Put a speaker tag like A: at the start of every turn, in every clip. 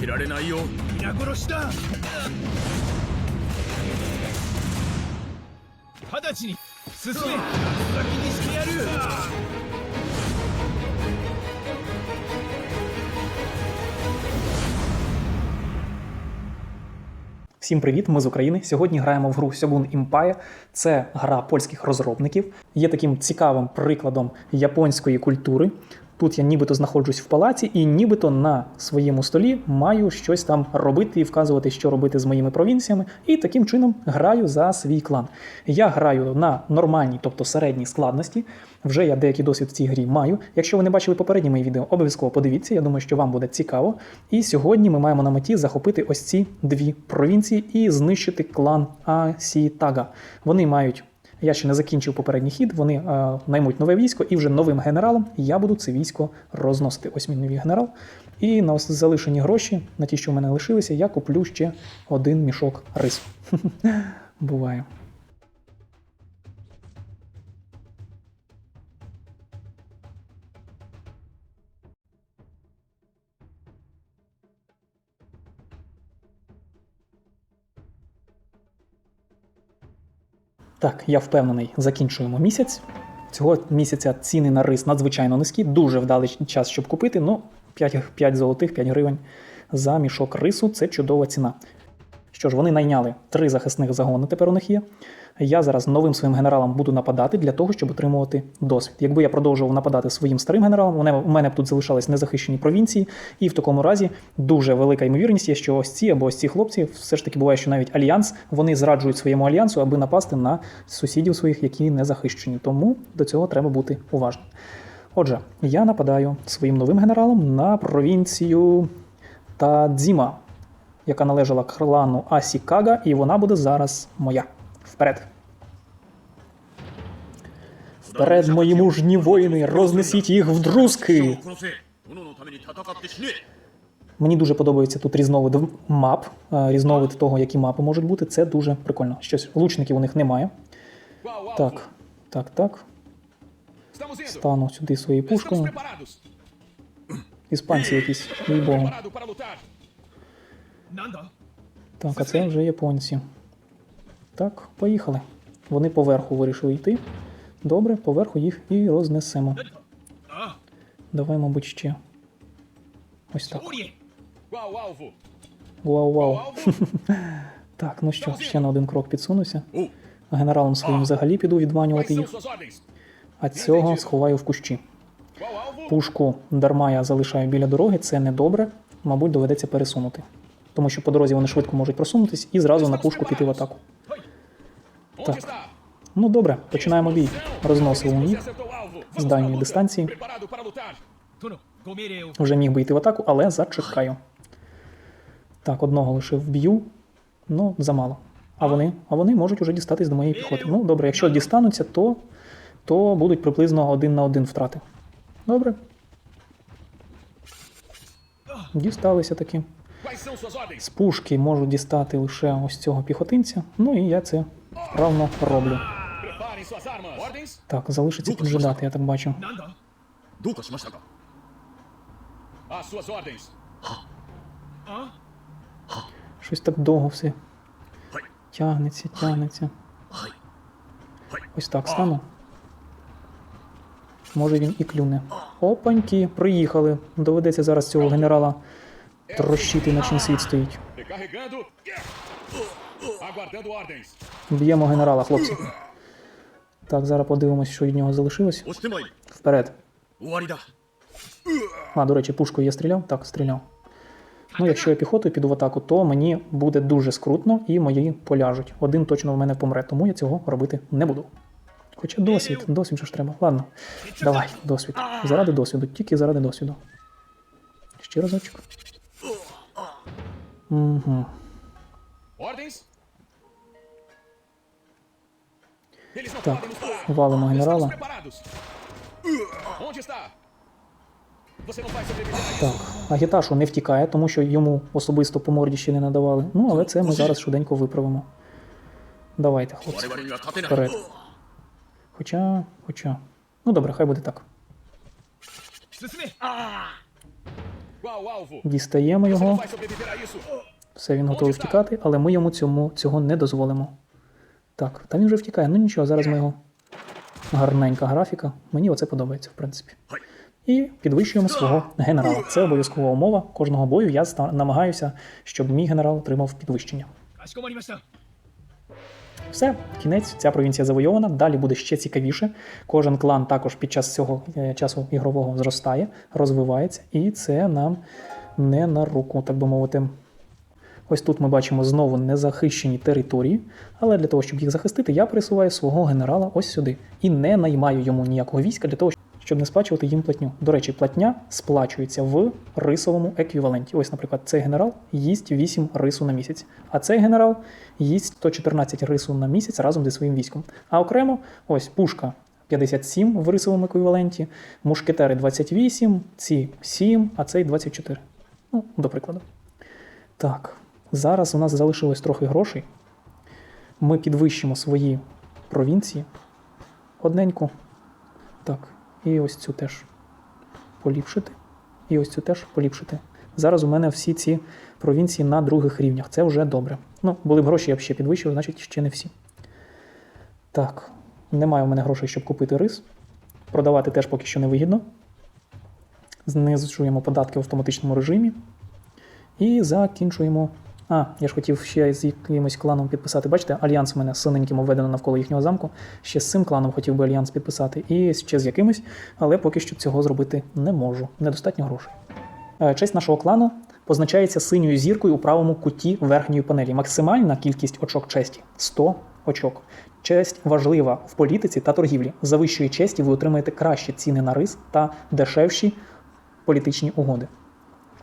A: けられないよ皆殺しだ直ちに進め先にしてやる
B: Всім привіт! Ми з України. Сьогодні граємо в гру Shogun Empire. Це гра польських розробників. Є таким цікавим прикладом японської культури. Тут я нібито знаходжусь в палаці, і нібито на своєму столі маю щось там робити і вказувати, що робити з моїми провінціями. І таким чином граю за свій клан. Я граю на нормальній, тобто середній складності. Вже я деякий досвід в цій грі маю. Якщо ви не бачили попередні мої відео, обов'язково подивіться. Я думаю, що вам буде цікаво. І сьогодні ми маємо на меті захопити ось ці дві провінції і знищити клан Асітага. Вони мають. Я ще не закінчив попередній хід. Вони е, наймуть нове військо, і вже новим генералом я буду це військо розносити. Ось мій новий генерал. І на залишені гроші, на ті, що в мене лишилися, я куплю ще один мішок рису. Буває. Так, я впевнений, закінчуємо місяць. Цього місяця ціни на рис надзвичайно низькі, дуже вдалий час, щоб купити. Ну, 5, 5 золотих, 5 гривень за мішок рису це чудова ціна. Що ж, вони найняли три захисних загони, тепер у них є. Я зараз новим своїм генералом буду нападати для того, щоб отримувати досвід. Якби я продовжував нападати своїм старим мене, у мене б тут залишались незахищені провінції, і в такому разі дуже велика ймовірність є, що ось ці або ось ці хлопці, все ж таки буває, що навіть альянс вони зраджують своєму альянсу, аби напасти на сусідів своїх, які не захищені. Тому до цього треба бути уважним. Отже, я нападаю своїм новим генералом на провінцію Тадзіма, яка належала клану Асікага, і вона буде зараз моя. Вперед. Вперед, мої мужні воїни, рознесіть їх в друзки! Мені дуже подобається тут різновид мап, е, різновид того, які мапи можуть бути. Це дуже прикольно. Щось лучників у них немає. Так, так, так. Стану сюди своєю пушкою. Іспанці якісь, їй богу. Так, а це вже японці. Так, поїхали. Вони поверху вирішили йти. Добре, поверху їх і рознесемо. Давай, мабуть, ще. Ось так.
C: Вау-вау.
B: Так, ну що, ще на один крок підсунуся. Генералом своїм взагалі піду відманювати їх. А цього сховаю в кущі. Пушку дарма я залишаю біля дороги, це не добре. Мабуть, доведеться пересунути тому що по дорозі вони швидко можуть просунутись і зразу на пушку піти в атаку. Так. Ну добре, починаємо бій. Розносимо їх з дальньої дистанції. Вже міг би йти в атаку, але зачекаю. Так, одного лише вб'ю, ну замало. А вони а вони можуть уже дістатись до моєї піхоти. Ну, добре, якщо дістануться, то то будуть приблизно один на один втрати. Добре. Дісталися таки. З пушки можу дістати лише ось цього піхотинця, ну і я це вправно роблю. Так, залишиться піджидати, я так бачу. Щось так довго все. Тягнеться, тягнеться. Ось так стану. Може він і клюне. Опаньки, приїхали. Доведеться зараз цього генерала Трощити ночний світ стоїть. Б'ємо генерала, хлопці. Так, зараз подивимось, що від нього залишилось. Вперед. А, до речі, пушкою я стріляв? Так, стріляв. Ну, якщо я піхотою піду в атаку, то мені буде дуже скрутно і мої поляжуть. Один точно в мене помре, тому я цього робити не буду. Хоча досвід, досвід же ж треба. Ладно, давай, досвід. Заради досвіду, тільки заради досвіду. Ще разочок. Угу. Так, валимо генерала. Так, агіташу не втікає, тому що йому особисто по морді ще не надавали. Ну, але це ми зараз швиденько виправимо. Давайте, хлопці. Вперед. Хоча, хоча. Ну добре, хай буде так. Дістаємо його. Все, він готовий втікати, але ми йому цьому, цього не дозволимо. Так, та він вже втікає. Ну нічого, зараз ми його. Гарненька графіка. Мені оце подобається, в принципі. І підвищуємо свого генерала. Це обов'язкова умова кожного бою. Я намагаюся, щоб мій генерал отримав підвищення. Все, кінець, ця провінція завойована. Далі буде ще цікавіше. Кожен клан також під час цього е, часу ігрового зростає, розвивається, і це нам не на руку, так би мовити. Ось тут ми бачимо знову незахищені території, але для того, щоб їх захистити, я присуваю свого генерала ось сюди і не наймаю йому ніякого війська для того, щоб не сплачувати їм платню. До речі, платня сплачується в рисовому еквіваленті. Ось, наприклад, цей генерал їсть 8 рису на місяць, а цей генерал їсть 114 рису на місяць разом зі своїм військом. А окремо, ось пушка 57 в рисовому еквіваленті, мушкетери 28, ці 7, а цей 24. Ну, до прикладу. Так, зараз у нас залишилось трохи грошей. Ми підвищимо свої провінції. Одненьку. Так, і ось цю теж поліпшити. І ось цю теж поліпшити. Зараз у мене всі ці провінції на других рівнях. Це вже добре. Ну, були б гроші, я б ще підвищив, значить ще не всі. Так, немає у мене грошей, щоб купити рис. Продавати теж поки що не вигідно. Знижуємо податки в автоматичному режимі. І закінчуємо. А, я ж хотів ще з якимось кланом підписати. Бачите, альянс у мене синеньким обведено навколо їхнього замку. Ще з цим кланом хотів би альянс підписати, і ще з якимось, але поки що цього зробити не можу. Недостатньо грошей. Е, Честь нашого клану позначається синьою зіркою у правому куті верхньої панелі. Максимальна кількість очок честі 100 очок. Честь важлива в політиці та торгівлі. За вищої честі ви отримаєте кращі ціни на рис та дешевші політичні угоди.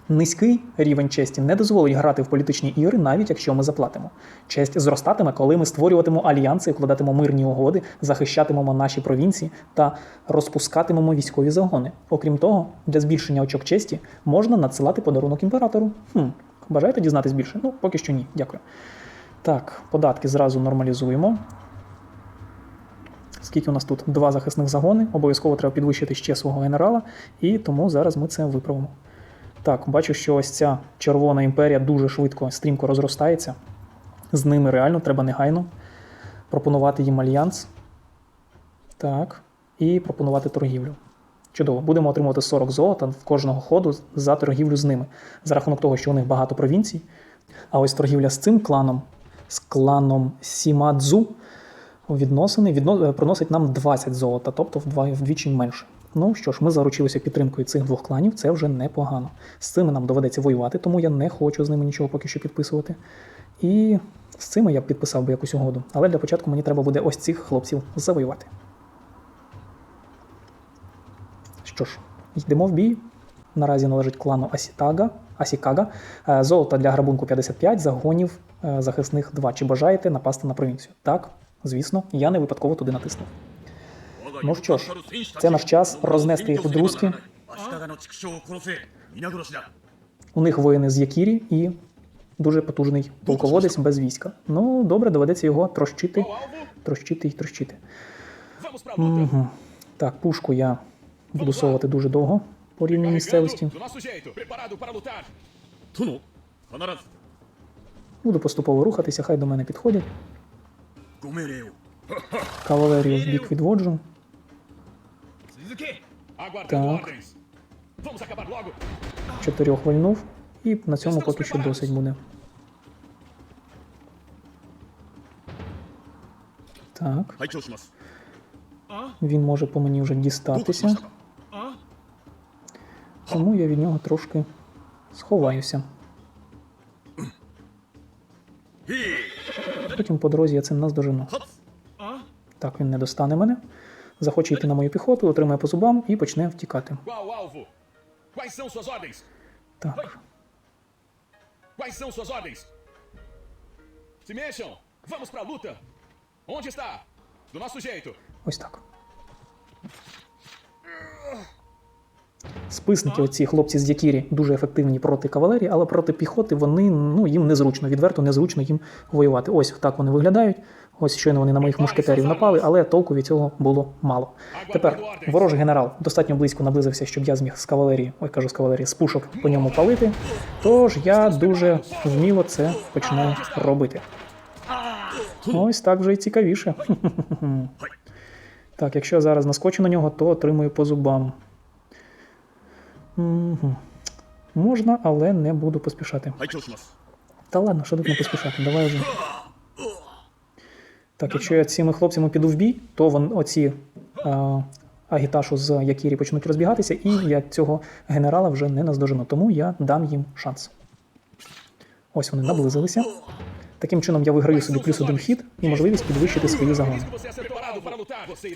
B: Низький рівень честі не дозволить грати в політичні ігри, навіть якщо ми заплатимо. Честь зростатиме, коли ми створюватимемо альянси, укладатимемо мирні угоди, захищатимемо наші провінції та розпускатимемо військові загони. Окрім того, для збільшення очок честі можна надсилати подарунок імператору. Хм, бажаєте дізнатись більше? Ну, поки що ні. Дякую. Так, податки зразу нормалізуємо. Скільки у нас тут? Два захисних загони. Обов'язково треба підвищити ще свого генерала, і тому зараз ми це виправимо. Так, бачу, що ось ця Червона імперія дуже швидко, стрімко розростається. З ними реально треба негайно пропонувати їм альянс. Так. І пропонувати торгівлю. Чудово, будемо отримувати 40 золота в кожного ходу за торгівлю з ними. За рахунок того, що у них багато провінцій. А ось торгівля з цим кланом, з кланом Сімадзу, відносини відно... приносить нам 20 золота, тобто вдвічі менше. Ну що ж, ми заручилися підтримкою цих двох кланів, це вже непогано. З цими нам доведеться воювати, тому я не хочу з ними нічого поки що підписувати. І з цими я б підписав би якусь угоду. Але для початку мені треба буде ось цих хлопців завоювати. Що ж, йдемо в бій. Наразі належить клану Асітага, Асікага. Е, Золото для грабунку 55, загонів е, захисних 2. Чи бажаєте напасти на провінцію? Так, звісно, я не випадково туди натиснув. Ну що ж, це наш час рознести їх у друзки. У них воїни з Якірі і дуже потужний полководець без війська. Ну, добре, доведеться його трощити, трощити і трощити. Угу. Так, пушку я буду совати дуже довго по рівній місцевості. Буду поступово рухатися, хай до мене підходять. Кавалерію в бік відводжу. Так. Чотирьох вальнув. І на цьому поки що досить буде. Так. Він може по мені вже дістатися. Тому я від нього трошки сховаюся. Потім по дорозі я цим наздожену. Так, він не достане мене. Захоче йти на мою піхоту, отримає по зубам і почне втікати. Так,
C: Quais são suas ordens? Se mexam! Vamos pra luta! Onde está? Do nosso jeito.
B: ось так. Списники, оці хлопці з Якірі, дуже ефективні проти кавалерії, але проти піхоти вони ну їм незручно, відверто незручно їм воювати. Ось так вони виглядають. Ось щойно вони на моїх мушкетерів напали, але толку від цього було мало. Тепер ворожий генерал достатньо близько наблизився, щоб я зміг з кавалерії, ой, кажу з кавалерії, з пушок по ньому палити. Тож я дуже вміло це починаю робити. Ось так вже і цікавіше. Так, якщо я зараз наскочу на нього, то отримую по зубам. Угу. Можна, але не буду поспішати. Та ладно, що тут не поспішати, давай вже. Так, якщо я цими хлопцями піду в бій, то вон оці а, агіташу з Якірі почнуть розбігатися, і я цього генерала вже не наздожену, тому я дам їм шанс. Ось вони наблизилися. Таким чином я виграю собі плюс один хід і можливість підвищити свої загони.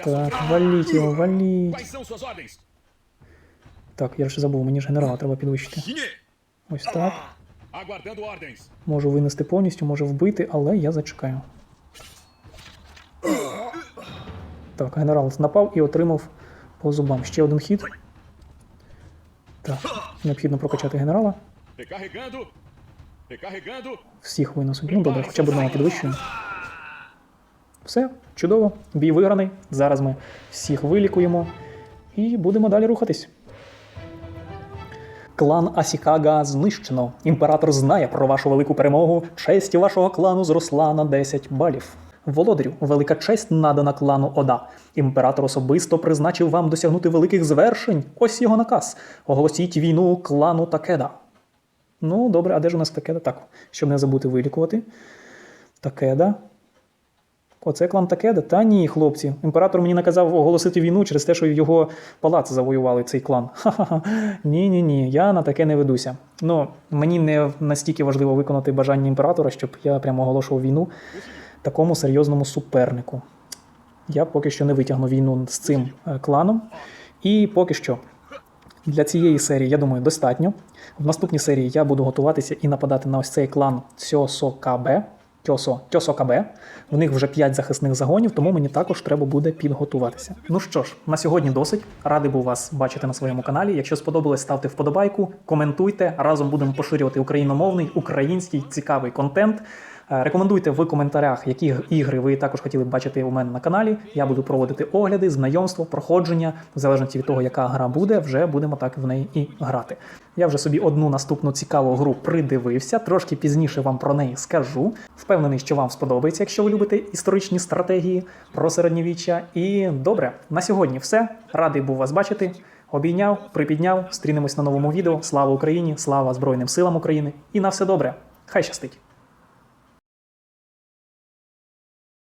B: Так, валіть його, валіть. Так, я ще забув, мені ж генерала треба підвищити. Ось так. Можу винести повністю, можу вбити, але я зачекаю. Так, генерал напав і отримав по зубам. Ще один хід. Так, необхідно прокачати генерала. Всіх виносить. Ну добре, хоча б одного підвищуємо. Все, чудово. Бій виграний. Зараз ми всіх вилікуємо і будемо далі рухатись. Клан Асікага знищено. Імператор знає про вашу велику перемогу. Честь вашого клану зросла на 10 балів. Володарю, велика честь надана клану Ода. Імператор особисто призначив вам досягнути великих звершень. Ось його наказ. Оголосіть війну клану Такеда. Ну, добре, а де ж у нас Такеда? Так, щоб не забути вилікувати. Такеда. Оце клан Такеда? Та ні, хлопці. Імператор мені наказав оголосити війну через те, що його палац завоювали цей клан. Ха-ха-ха. Ні, ні, я на таке не ведуся. Ну, мені не настільки важливо виконати бажання імператора, щоб я прямо оголошував війну такому серйозному супернику. Я поки що не витягну війну з цим е, кланом. І поки що для цієї серії, я думаю, достатньо. В наступній серії я буду готуватися і нападати на ось цей клан Цьосокабе. Тьосо, Тьосокабе. В них вже 5 захисних загонів, тому мені також треба буде підготуватися. Ну що ж, на сьогодні досить. Радий був вас бачити на своєму каналі. Якщо сподобалось, ставте вподобайку, коментуйте. Разом будемо поширювати україномовний, український цікавий контент. Е, Рекомендуйте в коментарях, які ігри ви також хотіли б бачити у мене на каналі. Я буду проводити огляди, знайомство, проходження. В залежності від того, яка гра буде, вже будемо так в неї і грати. Я вже собі одну наступну цікаву гру придивився. Трошки пізніше вам про неї скажу. Впевнений, що вам сподобається, якщо ви любите історичні стратегії про середньовіччя. І добре, на сьогодні все. Радий був вас бачити. Обійняв, припідняв. Стрінемось на новому відео. Слава Україні! Слава Збройним силам України! І на все добре! Хай щастить!